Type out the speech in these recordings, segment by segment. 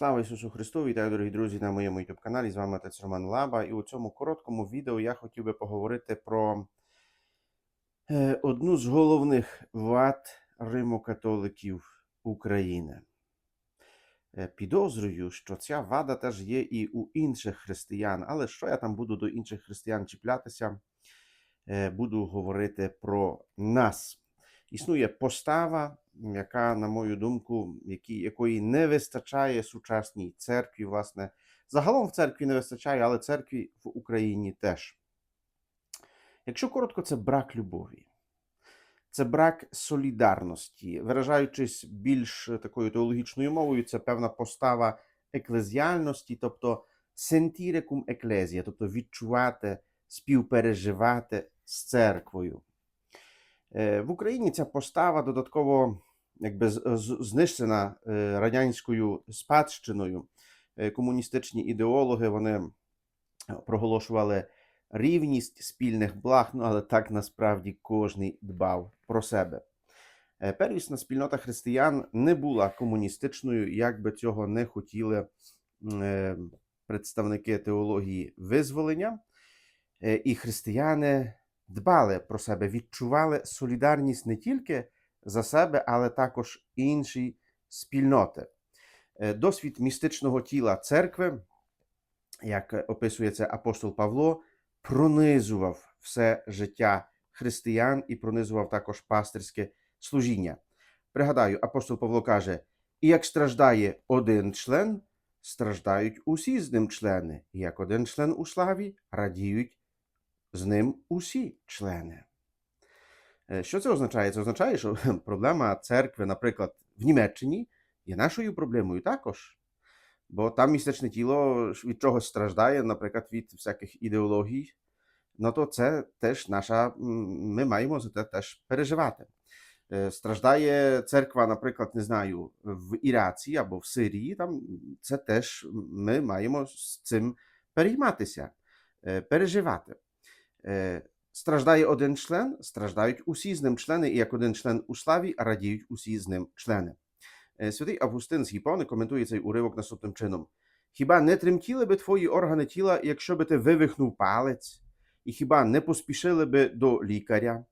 Слава Ісусу Христу! Вітаю, дорогі друзі, на моєму youtube каналі. З вами отець Роман Лаба. І у цьому короткому відео я хотів би поговорити про е, одну з головних вад римокатоликів України. Е, Підозрюю, що ця вада теж є і у інших християн, але що я там буду до інших християн чіплятися, Е, буду говорити про нас. Існує постава, яка, на мою думку, якої не вистачає сучасній церкві. Власне, загалом в церкві не вистачає, але церкві в Україні теж. Якщо коротко, це брак любові, це брак солідарності. Виражаючись більш такою теологічною мовою, це певна постава еклезіальності, тобто cum ecclesia, тобто відчувати, співпереживати з церквою. Е, В Україні ця постава додатково якби знищена е, радянською спадщиною. Е, Комуністичні ідеологи вони проголошували рівність спільних благ, ну але так насправді кожний дбав про себе. Первісна спільнота християн не була комуністичною, як би цього не хотіли представники теології визволення. І християни дбали про себе, відчували солідарність не тільки за себе, але також інші спільноти. Е, Досвід містичного тіла церкви, як описує це апостол Павло, пронизував все життя християн і пронизував також пастирське служіння. Пригадаю, апостол Павло каже: і як страждає один член, страждають усі з ним члени, і як один член у славі, радіють з ним усі члени. Е, Що це означає? Це означає, що проблема церкви, наприклад, в Німеччині є нашою проблемою також. Бо там містичне тіло від чогось страждає, наприклад, від всяких ідеологій. Ну то це теж наша, ми маємо за це теж переживати. Е, Страждає церква, наприклад, не знаю, в Іраці або в Сирії, там це теж ми маємо з цим перейматися, е, переживати. Е, Страждає один член, страждають усі з ним члени, і як один член у славі, радіють усі з ним члени. Е, Святий Августин з Гіпони коментує цей уривок наступним чином: Хіба не тремтіли би твої органи тіла, якщо би ти вивихнув палець, і хіба не поспішили би до лікаря?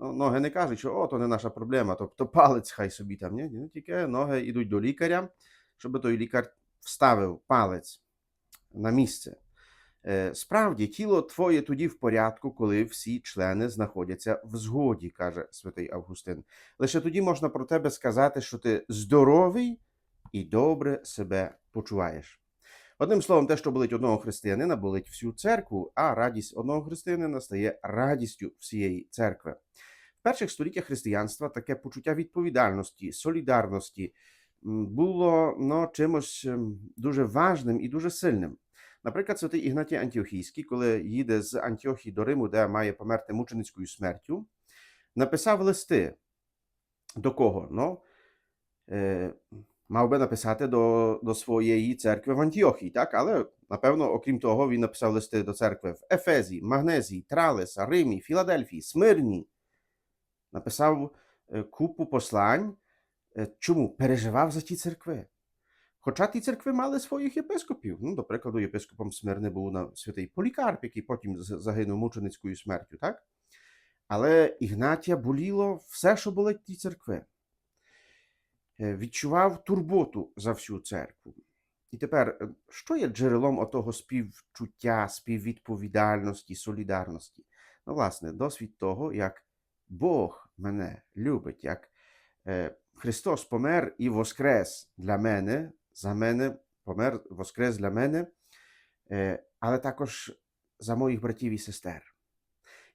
Ну, ноги не кажуть, що о, то не наша проблема, тобто палець хай собі там. Ні? Тільки ноги йдуть до лікаря, щоб той лікар вставив палець на місце. Е, Справді, тіло твоє тоді в порядку, коли всі члени знаходяться в згоді, каже святий Августин. Лише тоді можна про тебе сказати, що ти здоровий і добре себе почуваєш. Одним словом, те, що болить одного християнина, болить всю церкву, а радість одного християнина стає радістю всієї церкви. В перших століттях християнства таке почуття відповідальності, солідарності було ну, чимось ем, дуже важним і дуже сильним. Наприклад, святий Ігнатій Антіохійський, коли їде з Антіохії до Риму, де має померти мученицькою смертю, написав листи. До кого? Ну, е, мав би написати до, до своєї церкви в Антіохії, так? Але, напевно, окрім того, він написав листи до церкви в Ефезі, Магнезії, Тралеса, Римі, Філадельфії, Смирні. Написав е, купу послань. Е, Чому? Переживав за ті церкви. Хоча ті церкви мали своїх єпископів. Ну, до прикладу, єпископом Смирни був на святий Полікарп, який потім загинув мученицькою смертю, так? Але Ігнатія боліло все, що болить ті церкви. Е, Відчував турботу за всю церкву. І тепер, е, що є джерелом отого співчуття, співвідповідальності, солідарності? Ну, власне, досвід того, як Бог мене любить, як е, Христос помер і воскрес для мене, за мене, помер, воскрес для мене, е, але також за моїх братів і сестер.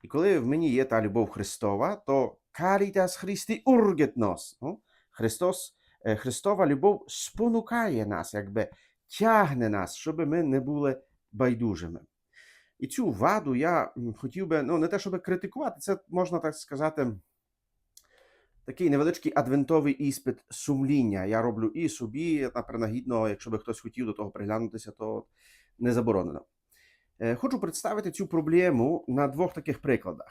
І коли в мені є та любов Христова, то caritas Christi urget nos. Ну, Христос, е, Христова любов спонукає нас, якби тягне нас, щоб ми не були байдужими. І цю ваду я хотів би, ну не те, щоб критикувати, це можна так сказати, такий невеличкий адвентовий іспит сумління. Я роблю і собі, на принагідно, якщо би хтось хотів до того приглянутися, то не заборонено. Е, Хочу представити цю проблему на двох таких прикладах.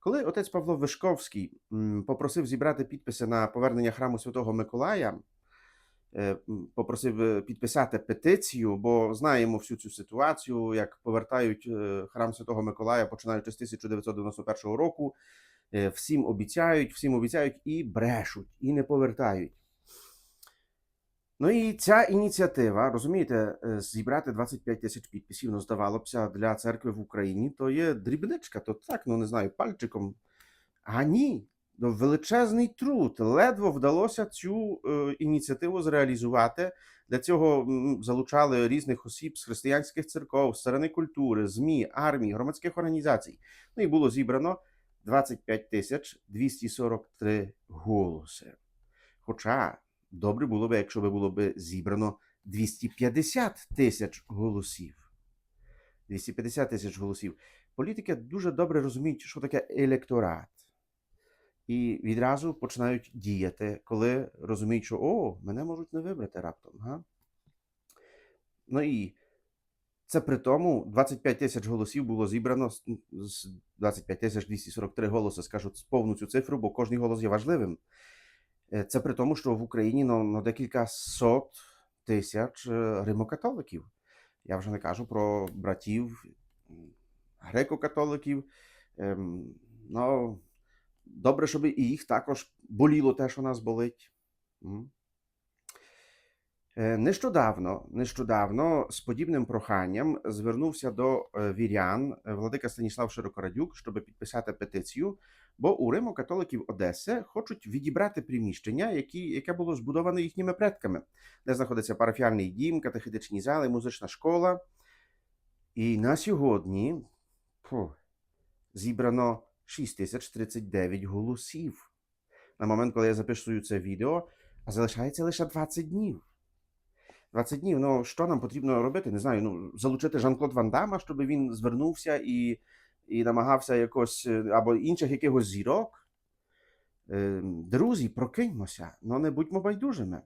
Коли отець Павло Вишковський попросив зібрати підписи на повернення храму Святого Миколая, е, попросив е, підписати петицію, бо знаємо всю цю ситуацію, як повертають храм Святого Миколая, починаючи з 1991 року. Е, Всім обіцяють, всім обіцяють і брешуть, і не повертають. Ну і ця ініціатива, розумієте, е, зібрати 25 тисяч підписів, ну, здавалося, для церкви в Україні, то є дрібничка, то так, ну не знаю, пальчиком. А ні, ну, величезний труд. Ледве вдалося цю е, ініціативу зреалізувати. Для цього залучали різних осіб з християнських церков, з сторони культури, ЗМІ, армії, громадських організацій. Ну і було зібрано 25 тисяч 243 голоси. Хоча добре було б, якщо було б зібрано 250 тисяч голосів. 250 тисяч голосів. Політики дуже добре розуміють, що таке електорат. І відразу починають діяти, коли розуміють, що о, мене можуть не вибрати раптом. Га? Ну і це при тому 25 тисяч голосів було зібрано з- з 25 тисяч 243 голоси, скажу повну цю цифру, бо кожний голос є важливим. Е, Це при тому, що в Україні ну, ну, декілька сот тисяч е, римокатоликів. Я вже не кажу про братів греко-католиків. Ем, ну, добре, щоб і їх також боліло те, що нас болить. Е, Нещодавно, нещодавно з подібним проханням звернувся до е, вірян е, владика Станіслав Широкорадюк, щоб підписати петицію, бо у Риму католиків Одеси хочуть відібрати приміщення, які, яке було збудоване їхніми предками, де знаходиться парафіальний дім, катехетичні зали, музична школа. І на сьогодні фу, зібрано 6039 голосів. На момент, коли я записую це відео, залишається лише 20 днів. 20 днів. Ну, що нам потрібно робити? Не знаю. Ну, залучити Жан-Клод Ван Дамма, щоб він звернувся і, і намагався якось, е, або інших якихось зірок. Е, Друзі, прокиньмося, ну не будьмо байдужими.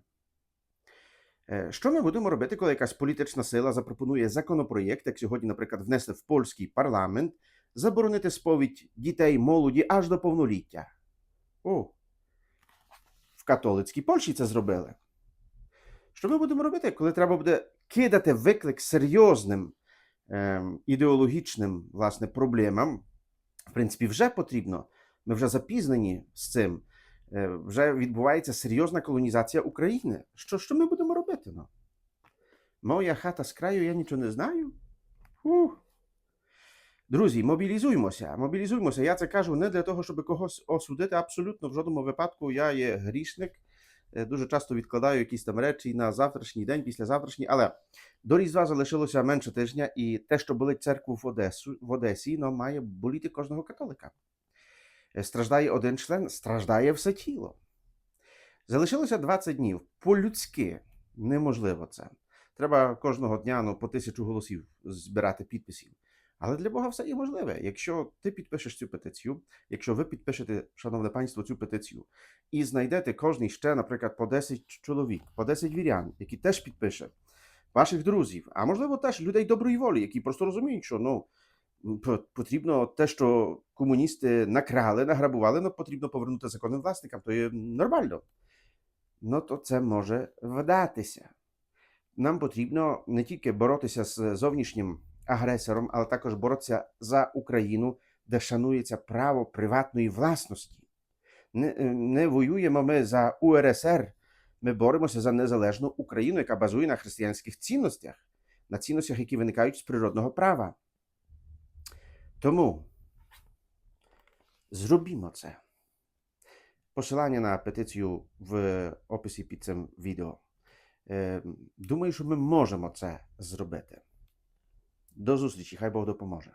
Е, Що ми будемо робити, коли якась політична сила запропонує законопроєкт, як сьогодні, наприклад, внесли в польський парламент, заборонити сповідь дітей молоді аж до повноліття? О, в католицькій Польщі це зробили. Що ми будемо робити, коли треба буде кидати виклик серйозним ем, ідеологічним власне, проблемам? В принципі, вже потрібно. Ми вже запізнені з цим. Е, вже відбувається серйозна колонізація України. Що, що ми будемо робити? Ну? Моя хата з краю, я нічого не знаю. Фух. Друзі, мобілізуймося, мобілізуймося. Я це кажу не для того, щоб когось осудити. Абсолютно в жодному випадку я є грішник. Е, Дуже часто відкладаю якісь там речі на завтрашній день, післязавтрашній. Але до Різдва залишилося менше тижня, і те, що болить церкву в, Одесу, в Одесі, ну, має боліти кожного католика. Е, Страждає один член, страждає все тіло. Залишилося 20 днів. По-людськи неможливо це. Треба кожного дня ну, по тисячу голосів збирати підписів. Але для Бога все є можливе. Якщо ти підпишеш цю петицію, якщо ви підпишете, шановне панство, цю петицію, і знайдете кожний ще, наприклад, по 10 чоловік, по 10 вірян, які теж підпише, ваших друзів, а можливо теж людей доброї волі, які просто розуміють, що ну, потрібно те, що комуністи накрали, награбували, ну потрібно повернути законним власникам, то є нормально. Ну то це може вдатися. Нам потрібно не тільки боротися з зовнішнім агресором, але також боротися за Україну, де шанується право приватної власності. Не, е, не воюємо ми за УРСР, ми боремося за незалежну Україну, яка базує на християнських цінностях, на цінностях, які виникають з природного права. Тому зробімо це. Посилання на петицію в описі під цим відео. Е, Думаю, що ми можемо це зробити. До зустрічі, хай Бог допоможе.